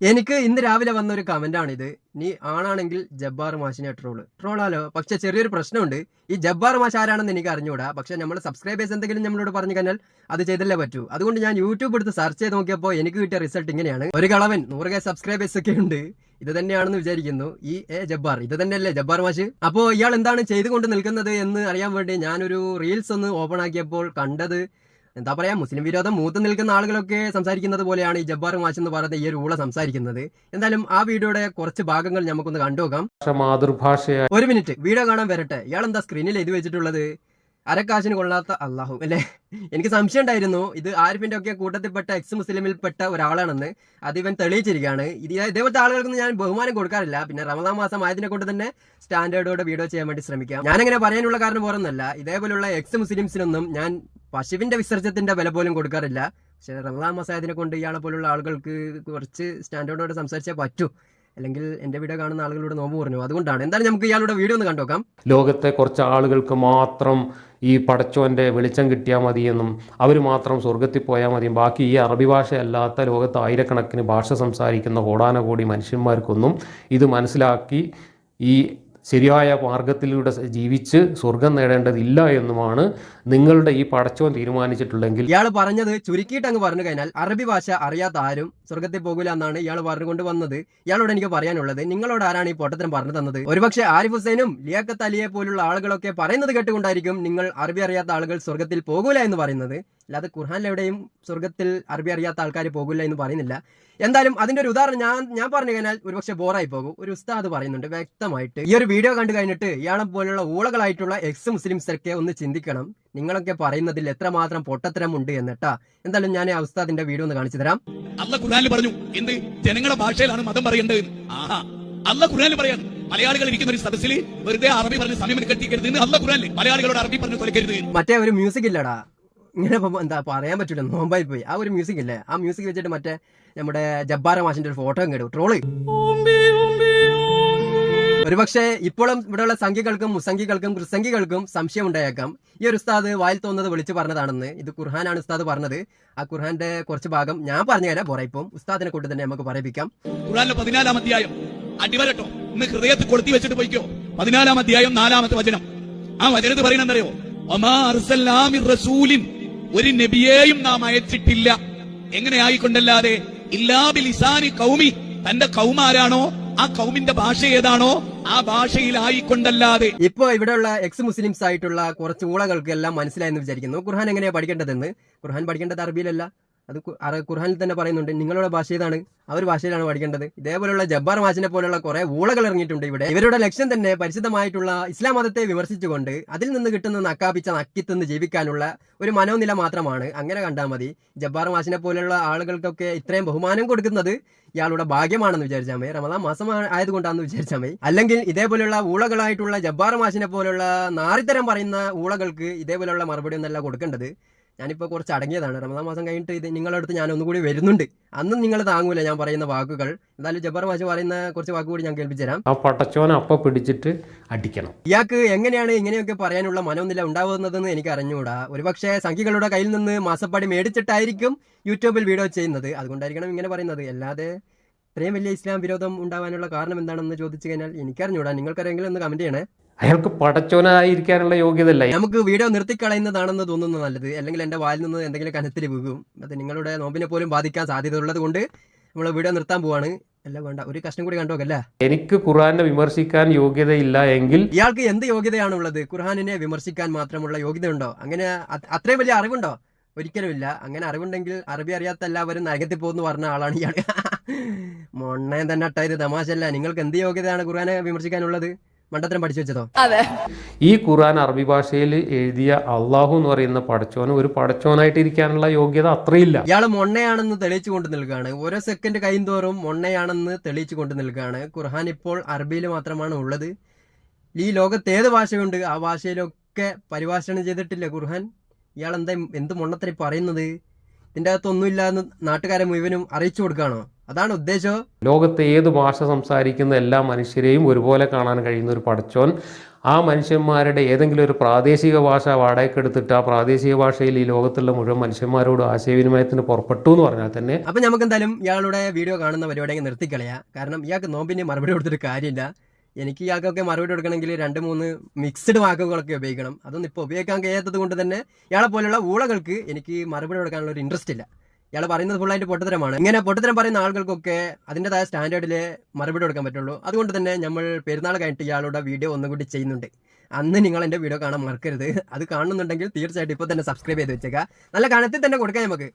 എനിക്ക് ഇന്ന് രാവിലെ വന്ന ഒരു കമന്റാണ് ഇത് നീ ആണാണെങ്കിൽ ജബ്ബാർ മാഷിനെ ട്രോൾ ട്രോളാലോ പക്ഷെ ചെറിയൊരു പ്രശ്നമുണ്ട്. ഈ ജബ്ബാർ മാഷ് ആരാണെന്ന് എനിക്ക് അറിഞ്ഞുകൂടാ പക്ഷെ നമ്മൾ സബ്സ്ക്രൈബേഴ്സ് എന്തെങ്കിലും നമ്മളോട് പറഞ്ഞു കഴിഞ്ഞാൽ അത് ചെയ്തല്ലേ പറ്റൂ. അതുകൊണ്ട് ഞാൻ യൂട്യൂബ് എടുത്ത് സെർച്ച് ചെയ്ത് നോക്കിയപ്പോൾ എനിക്ക് കിട്ടിയ റിസൾട്ട് ഇങ്ങനെയാണ്. ഒരു കളവൻ നൂറ് കെ സബ്സ്ക്രൈബേഴ്സ് ഒക്കെ ഉണ്ട്. ഇത് തന്നെയാണെന്ന് വിചാരിക്കുന്നു. ഈ എ ജബ്ബാർ. ഇത് തന്നെയല്ലേ ജബ്ബാർ മാഷ്? അപ്പോൾ ഇയാൾ എന്താണ് ചെയ്തുകൊണ്ട് നിൽക്കുന്നത് എന്ന് അറിയാൻ വേണ്ടി ഞാനൊരു റീൽസ് ഒന്ന് ഓപ്പൺ ആക്കിയപ്പോൾ കണ്ടത് എന്താ പറയാ മുസ്ലിം വിരോധം മൂത്ത് നിൽക്കുന്ന ആളുകളൊക്കെ സംസാരിക്കുന്നത് പോലെയാണ് ഈ ജബ്ബാർ മാഷ് എന്ന് പറയുന്ന ഈ ഒരു ഊള സംസാരിക്കുന്നത്. എന്തായാലും ആ വീഡിയോയുടെ കുറച്ച് ഭാഗങ്ങൾ നമുക്കൊന്ന് കണ്ടുനോക്കാം. ഭാഷ മാതൃഭാഷയായി ഒരു മിനിറ്റ് വീഡിയോ കാണാൻ വരട്ടെ. ഇയാൾ എന്താ സ്ക്രീനിൽ എഴുതി വെച്ചിട്ടുള്ളത്? അരക്കാശിന് കൊള്ളാത്ത അള്ളാഹു അല്ലേ? എനിക്ക് സംശയം ഉണ്ടായിരുന്നു. ഇത് ആരിഫിന്റെ ഒക്കെ കൂട്ടത്തിൽപ്പെട്ട എക്സ് മുസ്ലിമിൽപ്പെട്ട ഒരാളാണെന്ന്. അത് ഇവൻ തെളിയിച്ചിരിക്കുകയാണ്. ഇത് ഇതേപോലത്തെ ആളുകൾക്ക് ഞാൻ ബഹുമാനം കൊടുക്കാറില്ല. പിന്നെ റമദാ മാസം ആയതിനെ കൊണ്ട് തന്നെ സ്റ്റാൻഡേർഡോടെ വീഡിയോ ചെയ്യാൻ വേണ്ടി ശ്രമിക്കാം. ഞാനങ്ങനെ പറയാനുള്ള കാരണം പോരൊന്നല്ല ഇതേപോലുള്ള എക്സ് മുസ്ലിംസിനൊന്നും ഞാൻ പശുവിന്റെ വിസർജ്യത്തിന്റെ വില പോലും കൊടുക്കാറില്ല. പക്ഷെ റമദാൻ മസാദിനെ കൊണ്ട് ഇയാളെ പോലുള്ള ആളുകൾക്ക് കുറച്ച് സ്റ്റാൻഡേർഡോടെ സംസാരിച്ചേ പറ്റൂ. അല്ലെങ്കിൽ എന്റെ വീഡിയോ കാണുന്ന ആളുകളോട് നോമ്പ് പറഞ്ഞു അതുകൊണ്ടാണ്. എന്തായാലും നമുക്ക് ഇയാളുടെ വീഡിയോ ഒന്ന് കണ്ടുനോക്കാം. ലോകത്തെ കുറച്ച് ആളുകൾക്ക് മാത്രം ഈ പടച്ചോന്റെ വെളിച്ചം കിട്ടിയാൽ മതിയെന്നും അവർ മാത്രം സ്വർഗത്തിൽ പോയാൽ മതിയും ബാക്കി ഈ അറബി ഭാഷയല്ലാത്ത ലോകത്ത് ആയിരക്കണക്കിന് ഭാഷ സംസാരിക്കുന്ന കോടാനകോടി മനുഷ്യന്മാർക്കൊന്നും ഇത് മനസ്സിലാക്കി ഈ ശരിയായ മാർഗത്തിലൂടെ ജീവിച്ച് സ്വർഗം നേടേണ്ടതില്ല എന്നുമാണ് നിങ്ങളുടെ ഈ പടച്ചോൻ തീരുമാനിച്ചിട്ടുള്ളെങ്കിൽ. ഇയാൾ പറഞ്ഞത് ചുരുക്കിയിട്ട് അങ്ങ് പറഞ്ഞു കഴിഞ്ഞാൽ അറബി ഭാഷ അറിയാത്ത ആരും സ്വർഗത്തിൽ പോകില്ല എന്നാണ് ഇയാൾ പറഞ്ഞുകൊണ്ട് വന്നത്. ഇയാളോട് എനിക്ക് പറയാനുള്ളത് നിങ്ങളോട് ആരാണ് ഈ പൊട്ടത്തരം പറഞ്ഞു തന്നത്? ഒരുപക്ഷെ ആരിഫ് ഹുസൈനും ലിയാഖത്ത് അലിയെ പോലുള്ള ആളുകളൊക്കെ പറയുന്നത് കേട്ടുകൊണ്ടായിരിക്കും നിങ്ങൾ അറബി അറിയാത്ത ആളുകൾ സ്വർഗത്തിൽ പോകൂല എന്ന് പറയുന്നത്. അല്ലാതെ ഖുർഹാനിലെവിടെയും സ്വർഗത്തിൽ അറബി അറിയാത്ത ആൾക്കാർ പോകില്ല എന്ന് പറയുന്നില്ല. എന്തായാലും അതിന്റെ ഒരു ഉദാഹരണം ഞാൻ ഞാൻ പറഞ്ഞു കഴിഞ്ഞാൽ ഒരുപക്ഷെ ബോറായി പോകും. ഒരു ഉസ്താദ് പറയുന്നുണ്ട് വ്യക്തമായിട്ട് ഈ ഒരു വീഡിയോ കണ്ടു കഴിഞ്ഞിട്ട് ഇയാളെ പോലുള്ള ഊളകളായിട്ടുള്ള എക്സ് മുസ്ലിംസൊക്കെ ഒന്ന് ചിന്തിക്കണം. നിങ്ങളൊക്കെ പറയുന്നതിൽ എത്രമാത്രം പൊട്ടത്തരം ഉണ്ട് എന്നിട്ടാ. എന്തായാലും ഞാൻ ആ ഉസ്താദിന്റെ വീഡിയോ ഒന്ന് കാണിച്ചു തരാം. അല്ല ഖുർആനിൽ പറഞ്ഞു എന്ത് ജനങ്ങളുടെ ഭാഷയിലാണ് മതം പറയേണ്ടത്? അല്ല ഖുർആനിൽ പറയാണ് മലയാളികൾ ഇരിക്കുന്ന ഒരു സദസ്സിൽ വെറുതെ അറബി പറഞ്ഞ് സമയം കെട്ടിക്കരുത് അല്ല ഖുർആനിൽ മലയാളികളോട് അറബി പറഞ്ഞ് കൊലക്കരുത് മറ്റേ ഒരു മ്യൂസിക് ഇല്ലടാ. ഇങ്ങനെ എന്താ പറയാൻ പറ്റൂല. നോമ്പായി പോയി. ആ ഒരു മ്യൂസിക് ഇല്ലേ? ആ മ്യൂസിക് വെച്ചിട്ട് മറ്റേ നമ്മുടെ ജബ്ബാര മാഷിന്റെ ഒരു ഫോട്ടോ കേടും ട്രോൾ ഒരുപക്ഷെ ഇപ്പോഴും ഇവിടെയുള്ള സംഖ്യകൾക്കും മുസംഖികൾക്കും ക്രിസംഖികൾക്കും സംശയം ഉണ്ടായേക്കാം ഈ ഒരു ഉസ്താദ് വായിൽ തോന്നുന്നത് വിളിച്ചു പറഞ്ഞതാണെന്ന്. ഇത് ഖുർഹാനാണ് ഉസ്താദ് പറഞ്ഞത്. ആ ഖുർഹാന്റെ കുറച്ച് ഭാഗം ഞാൻ പറഞ്ഞു തരാം. പോറയിപ്പം ഉസ്താദിനെ കൊണ്ട് തന്നെ നമുക്ക് പറയിപ്പിക്കാം. ഖുർആനിലെ പതിനാലാം അധ്യായം. അടിവരട്ടോ. ഇന്ന് ഹൃദയത്തിൽ കൊളുത്തി വെച്ചിട്ട് പോയിക്കോ. പതിനാലാം അധ്യായം നാലാമത്തെ വചനം. ആ വചനത്ത് പറയുന്നറിയോ അമാ റസൂലിൻ ഒരു നബിയെയും നാം അയച്ചിട്ടില്ല. എങ്ങനെ ആയിക്കൊണ്ടല്ലാതെ? ഇല്ലാ ബിലിസാനി കൗമി തന്റെ കൗമാരാണോ? ആ കൗമിന്റെ ഭാഷ ഏതാണോ? ആ ഭാഷയിലായിക്കൊണ്ടല്ലാതെ. ഇപ്പൊ ഇവിടെയുള്ള എക്സ് മുസ്ലിംസ് ആയിട്ടുള്ള കുറച്ച് ഊളകൾക്ക് എല്ലാം മനസ്സിലായെന്ന് വിചാരിക്കുന്നു. ഖുർഹാൻ എങ്ങനെയാ പഠിക്കേണ്ടതെന്ന്? ഖുർഹാൻ പഠിക്കേണ്ടത് അറബിയിലല്ല. അത് ഖുർഹാനിൽ തന്നെ പറയുന്നുണ്ട് നിങ്ങളുടെ ഭാഷ ഏതാണ്? അവർ ഭാഷയിലാണ് പഠിക്കേണ്ടത്. ഇതേപോലെയുള്ള ജബ്ബാർ മാഷിനെ പോലെയുള്ള കുറെ ഊളകൾ ഇറങ്ങിയിട്ടുണ്ട് ഇവിടെ. ഇവരുടെ ലക്ഷ്യം തന്നെ പരിശുദ്ധമായിട്ടുള്ള ഇസ്ലാം മതത്തെ വിമർശിച്ചുകൊണ്ട് അതിൽ നിന്ന് കിട്ടുന്ന നക്കാപ്പിച്ച നക്കിത്തിന്ന് ജീവിക്കാനുള്ള ഒരു മനോനില മാത്രമാണ്. അങ്ങനെ കണ്ടാൽ മതി. ജബ്ബാർ മാഷിനെ പോലെയുള്ള ആളുകൾക്കൊക്കെ ഇത്രയും ബഹുമാനം കൊടുക്കുന്നത് ഇയാളുടെ ഭാഗ്യമാണെന്ന് വിചാരിച്ചാൽ മതി. റമദാൻ മാസം ആയതുകൊണ്ടാണെന്ന് വിചാരിച്ചാൽ മതി. അല്ലെങ്കിൽ ഇതേപോലെയുള്ള ഊളകളായിട്ടുള്ള ജബ്ബാർ മാഷിനെ പോലെയുള്ള നാറിത്തരം പറയുന്ന ഊളകൾക്ക് ഇതേപോലെയുള്ള മറുപടി ഒന്നല്ല കൊടുക്കേണ്ടത്. ഞാനിപ്പോൾ കുറച്ച് അടങ്ങിയതാണ്. റമദാൻ മാസം കഴിഞ്ഞിട്ട് ഇത് നിങ്ങളുടെ അടുത്ത് ഞാൻ ഒന്നുകൂടി വരുന്നുണ്ട്. അന്നും നിങ്ങൾ താങ്ങൂല ഞാൻ പറയുന്ന വാക്കുകൾ. എന്തായാലും ജബർ മാഷ് പറയുന്ന കുറച്ച് വാക്കുകൾ ഞാൻ കേൾപ്പിച്ചു തരാം ആ പടച്ചോനെ അപ്പ പിടിച്ചിട്ട് അടിക്കണം. ഇയാൾക്ക് എങ്ങനെയാണ് ഇങ്ങനെയൊക്കെ പറയാനുള്ള മനോനില ഉണ്ടാവുന്നതെന്ന് എനിക്ക് അറിഞ്ഞുകൂടാ. ഒരുപക്ഷെ സംഖ്യകളുടെ കയ്യിൽ നിന്ന് മാസപ്പാടി മേടിച്ചിട്ടായിരിക്കും യൂട്യൂബിൽ വീഡിയോ ചെയ്യുന്നത്. അതുകൊണ്ടായിരിക്കണം ഇങ്ങനെ പറയുന്നത്. അല്ലാതെ ഇത്രയും വലിയ ഇസ്ലാം വിരോധം ഉണ്ടാവാനുള്ള കാരണം എന്താണെന്ന് ചോദിച്ചു കഴിഞ്ഞാൽ എനിക്കറിഞ്ഞൂടാ നിങ്ങൾക്കറിയെങ്കിലും ഒന്ന് കമന്റ് ചെയ്യണേ. അയാൾക്ക് പടച്ചോനായിരിക്കാനുള്ള യോഗ്യത ഇല്ല നമുക്ക് വീഡിയോ നിർത്തിക്കളയുന്നതാണെന്ന് തോന്നുന്നു നല്ലത്. അല്ലെങ്കിൽ എന്റെ വായിൽ നിന്ന് എന്തെങ്കിലും കനത്തിൽ വീകും. അത് നിങ്ങളുടെ നോമ്പിനെ പോലും ബാധിക്കാൻ സാധ്യത ഉള്ളത് കൊണ്ട് നമ്മൾ വീഡിയോ നിർത്താൻ പോവാണ്. അല്ല വേണ്ട. ഒരു കഷ്ണം കൂടി കണ്ടോക്കല്ലേ എനിക്ക് ഖുർആാനെ വിമർശിക്കാൻ യോഗ്യതയില്ല എങ്കിൽ ഇയാൾക്ക് എന്ത് യോഗ്യതയാണുള്ളത്? ഖുർഹാനിനെ വിമർശിക്കാൻ മാത്രമുള്ള യോഗ്യത ഉണ്ടോ അങ്ങനെ അത് അത്രയും വലിയ അറിവുണ്ടോ? ഒരിക്കലുമില്ല. അങ്ങനെ അറിവുണ്ടെങ്കിൽ അറബി അറിയാത്ത എല്ലാവരും നരകത്തിൽ പോകുന്നു പറഞ്ഞ ആളാണ് ഇയാൾ മൊണ്ണേ തന്നെ അട്ട ഇത് തമാശല്ല നിങ്ങൾക്ക് എന്ത് യോഗ്യതയാണ് ഖുർഹാനെ വിമർശിക്കാനുള്ളത്? മണ്ടത്തരം പഠിച്ചു വെച്ചതോ? അതെ. ഈ ഖുർആൻ അറബി ഭാഷയിൽ എഴുതിയ അള്ളാഹു എന്ന് പറയുന്ന പടച്ചോന് ഒരു പടച്ചോനായിട്ട് ഇരിക്കാനുള്ള യോഗ്യത അത്രയില്ല. ഇയാൾ മൊണ്ണയാണെന്ന് തെളിയിച്ചു കൊണ്ട് നിൽക്കുകയാണ്. ഓരോ സെക്കൻഡ് കൈന്തോറും മൊണ്ണയാണെന്ന് തെളിയിച്ചു കൊണ്ട് നിൽക്കുകയാണ്. ഖുർഹാൻ ഇപ്പോൾ അറബിയിൽ മാത്രമാണ് ഉള്ളത്. ഈ ലോകത്ത് ഏത് ഭാഷയുണ്ട്? ആ ഭാഷയിലൊക്കെ പരിഭാഷണം ചെയ്തിട്ടില്ല ഖുർഹാൻ ഇയാൾ എന്താ എന്ത് മൊണ്ണത്തരി പറയുന്നത്? ഇതിന്റെ അകത്തൊന്നുമില്ല എന്ന് നാട്ടുകാരെ മുഴുവനും അറിയിച്ചു കൊടുക്കുകയാണോ? അതാണ് ഉദ്ദേശം. ലോകത്തെ ഏത് ഭാഷ സംസാരിക്കുന്ന എല്ലാ മനുഷ്യരെയും ഒരുപോലെ കാണാൻ കഴിയുന്ന ഒരു പടച്ചോൻ. ആ മനുഷ്യന്മാരുടെ ഏതെങ്കിലും ഒരു പ്രാദേശിക ഭാഷ വാടകയ്ക്കെടുത്തിട്ട് ആ പ്രാദേശിക ഭാഷയിൽ ഈ ലോകത്തുള്ള മുഴുവൻ മനുഷ്യന്മാരോട് ആശയവിനിമയത്തിന് പുറപ്പെട്ടു എന്ന് പറഞ്ഞാൽ തന്നെ അപ്പൊ നമുക്ക് എന്തായാലും ഇയാളുടെ വീഡിയോ കാണുന്ന പരിപാടി നിർത്തിക്കളയാ. കാരണം ഇയാൾക്ക് നോമ്പിന് മറുപടി കൊടുത്തിട്ട് കാര്യമില്ല. എനിക്ക് ഇയാൾക്കൊക്കെ മറുപടി കൊടുക്കണമെങ്കിൽ രണ്ട് മൂന്ന് മിക്സ്ഡ് വാക്കുകളൊക്കെ ഉപയോഗിക്കണം. അതൊന്നും ഇപ്പോൾ ഉപയോഗിക്കാൻ കഴിയാത്തത് കൊണ്ട് തന്നെ ഇയാളെ പോലെയുള്ള ഊളകൾക്ക് എനിക്ക് മറുപടി കൊടുക്കാനുള്ള ഒരു ഇൻട്രസ്റ്റ് ഇല്ല. ഇയാൾ പറയുന്നത് ഫുൾ ഫുള്ളായിട്ട് പൊട്ടത്തരമാണ്. ഇങ്ങനെ പൊട്ടത്തരം പറയുന്ന ആളുകൾക്കൊക്കെ അതിന്റെതായ സ്റ്റാൻഡേർഡിൽ മറുപടി കൊടുക്കാൻ പറ്റുള്ളൂ. അതുകൊണ്ട് തന്നെ നമ്മൾ പെരുന്നാൾ കഴിഞ്ഞിട്ട് ഇയാളുടെ വീഡിയോ ഒന്നും കൂടി ചെയ്യുന്നുണ്ട്. അന്ന് നിങ്ങൾ എന്റെ വീഡിയോ കാണാൻ മറക്കരുത്. അത് കാണുന്നുണ്ടെങ്കിൽ തീർച്ചയായിട്ടും ഇപ്പൊ തന്നെ സബ്സ്ക്രൈബ് ചെയ്ത് വെച്ചേക്കുക നല്ല കണത്തിൽ തന്നെ കൊടുക്കാം നമുക്ക്.